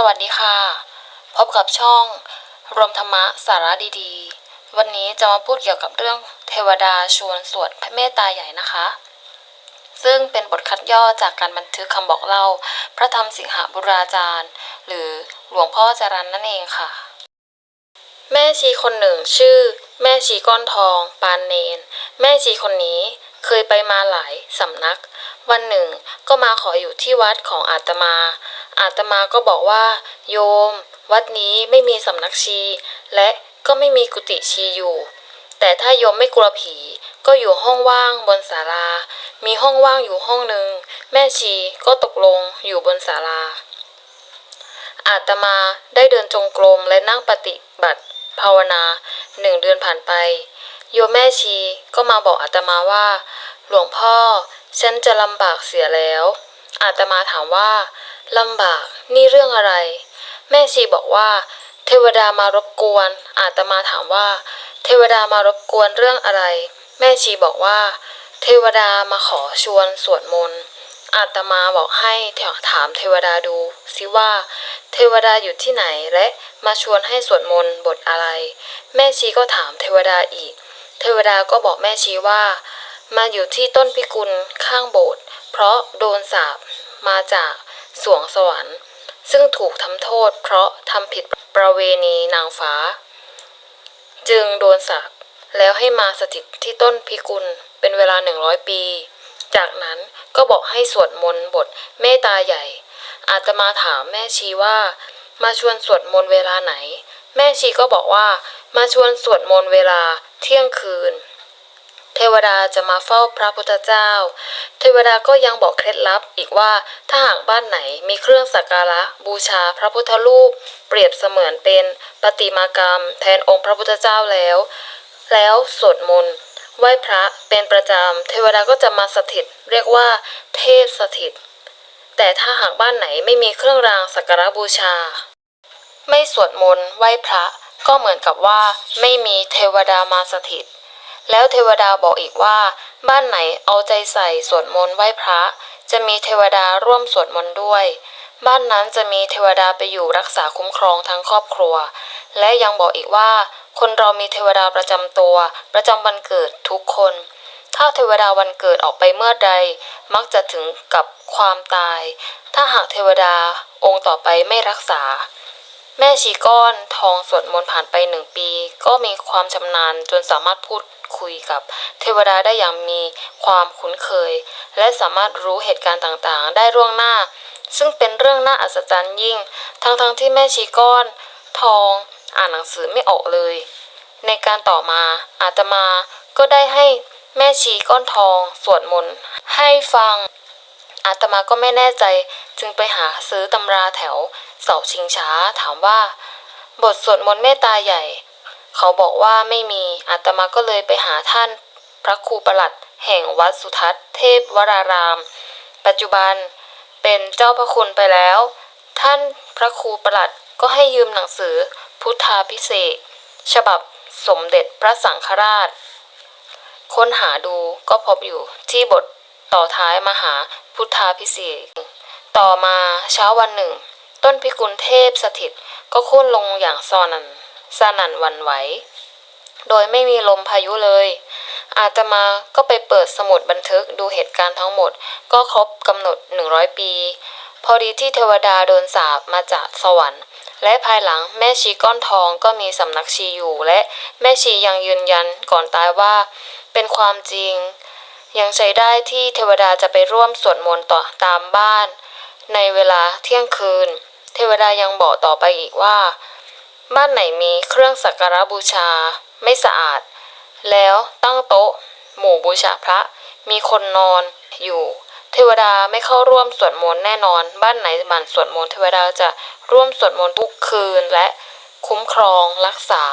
สวัสดีค่ะ พบกับช่องรวมธรรมะสาระดีๆ วันนี้จะมาพูดเกี่ยวกับเรื่องเทวดาชวนสวดพระเมตตาใหญ่นะคะ ซึ่งเป็นบทคัดย่อจากการบันทึกคำบอกเล่า พระธรรมสิงหบุราจารย์ หรือหลวงพ่อจรันนั่นเองค่ะ แม่ชีคนหนึ่งชื่อ แม่ชีก้อนทอง ปานเนน แม่ชีคนนี้เคยไปมาหลายสำนัก วันหนึ่ง ก็มาขออยู่ที่วัดของอาตมา อาตมาก็บอกว่า โยม วัดนี้ไม่มีสำนักชี และก็ไม่มีกุฏิชีอยู่ แต่ถ้าโยมไม่กลัวผี ก็อยู่ห้องว่างบนศาลา มีห้องว่างอยู่ห้องหนึ่ง แม่ชีก็ตกลงอยู่บนศาลา อาตมาได้เดินจงกรมและนั่งปฏิบัติภาวนาหนึ่งเดือนผ่านไป โยมแม่ชีก็มาบอกอาตมาว่า หลวงพ่อ ฉันจะลำบากเสียแล้ว อาตมาถามว่าลำบากนี่เรื่องอะไร แม่ชีบอกว่า เทวดามารบกวน อาตมาถามว่า เทวดามารบกวนเรื่องอะไร แม่ชีบอกว่า เทวดามาขอชวนสวดมนต์อาตมาบอกให้ถามเทวดาดูสิว่า เทวดาอยู่ที่ไหนและมาชวนให้สวดมนต์บทอะไร แม่ชีก็ถามเทวดาอีก เทวดาก็บอกแม่ชีว่า มาอยู่ที่ต้นพิกุลข้างโบสถ์เพราะโดนสาปมาจากสวงสวรรค์ ซึ่งถูกทำโทษ เพราะทำผิดประเวณีนางฟ้า จึงโดนสาปแล้วให้มาสถิตที่ต้นพิกุลเป็นเวลาหนึ่งร้อยปี จากนั้นก็บอกให้สวดมนต์บทเมตตาใหญ่ อาตมาถามแม่ชีว่า มาชวนสวดมนต์เวลาไหน แม่ชีก็บอกว่า มาชวนสวดมนต์เวลาเที่ยงคืน เทวดาจะมาเฝ้าพระพุทธเจ้า เทวดาก็ยังบอกเคล็ดลับอีกว่าถ้าหากบ้านไหนมีเครื่องสักการะบูชาพระพุทธรูป เปรียบเสมือนเป็นปฏิมากรรม แทนองค์พระพุทธเจ้าแล้ว แล้วสวดมนต์ไหว้พระเป็นประจำ เทวดาก็จะมาสถิต เรียกว่า เทพสถิต แต่ถ้าหากบ้านไหนไม่มีเครื่องรางสักการะบูชา ไม่สวดมนต์ไหว้พระก็เหมือนกับว่าไม่มีเทวดามาสถิต แล้วเทวดาบอกอีกว่า บ้านไหนเอาใจใส่สวดมนต์ไหว้พระ จะมีเทวดาร่วมสวดมนต์ด้วย บ้านนั้นจะมีเทวดาไปอยู่รักษาคุ้มครองทั้งครอบครัว และยังบอกอีกว่า คนเรามีเทวดาประจำตัว ประจำวันเกิดทุกคน ถ้าเทวดาวันเกิดออกไปเมื่อใด มักจะถึงกับความตาย ถ้าหากเทวดาองค์ต่อไปไม่รักษาแม่ชีก้อนทองสวดมนต์ผ่านไปหนึ่งปี ก็มีความชำนาญจนสามารถพูด คุยกับเทวดาได้อย่างมีความคุ้นเคย และสามารถรู้เหตุการณ์ต่างๆ ได้ล่วงหน้า ซึ่งเป็นเรื่องน่าอัศจรรย์ยิ่ง ทั้งๆที่แม่ชีก้อน ทอง อ่านหนังสือไม่ออกเลย ในการต่อมาอาตมาก็ได้ให้แม่ชีก้อนทอง สวดมนต์ให้ฟังอาตมาก็ไม่แน่ใจจึงไปหาซื้อตำราแถวเสาชิงช้าถามว่า บทสวดมนต์เมตตาใหญ่ เขาบอกว่าไม่มี อาตมาก็เลยไปหาท่านพระครูประหลัด แห่งวัดสุทัศน์เทพวราราม ปัจจุบันเป็นเจ้าพระคุณไปแล้ว ท่านพระครูประหลัดก็ให้ยืมหนังสือพุทธาพิเศษฉบับสมเด็จพระสังฆราช ค้นหาดูก็พบอยู่ที่บทต่อท้ายมหาพุทธาพิเศษต่อมาเช้าวันหนึ่ง ต้นพิกุลเทพสถิตก็โค่นลงอย่างซอนันสนันวันไหว โดยไม่มีลมพายุเลย อาตมาก็ไปเปิดสมุดบันทึกดูเหตุการณ์ทั้งหมด ก็ครบกำหนด 100 ปี พอดีที่เทวดาโดนสาปมาจากสวรรค์ และภายหลังแม่ชีก้อนทองก็มีสำนักชีอยู่ และแม่ชียังยืนยันก่อนตายว่า เป็นความจริง ยังใช้ได้ที่เทวดาจะไปร่วมสวดมนต์ต่อตามบ้าน ในเวลาเที่ยงคืน เทวดายังบอกต่อไปอีกว่า บ้านไหนมีเครื่องสักการะบูชา ไม่สะอาด แล้วตั้งโต๊ะ หมู่บูชาพระ มีคนนอนอยู่ เทวดาไม่เข้าร่วมสวดมนต์แน่นอน บ้านไหนหมั่นสวดมนต์เทวดาจะร่วมสวดมนต์ทุกคืนและคุ้มครองรักษา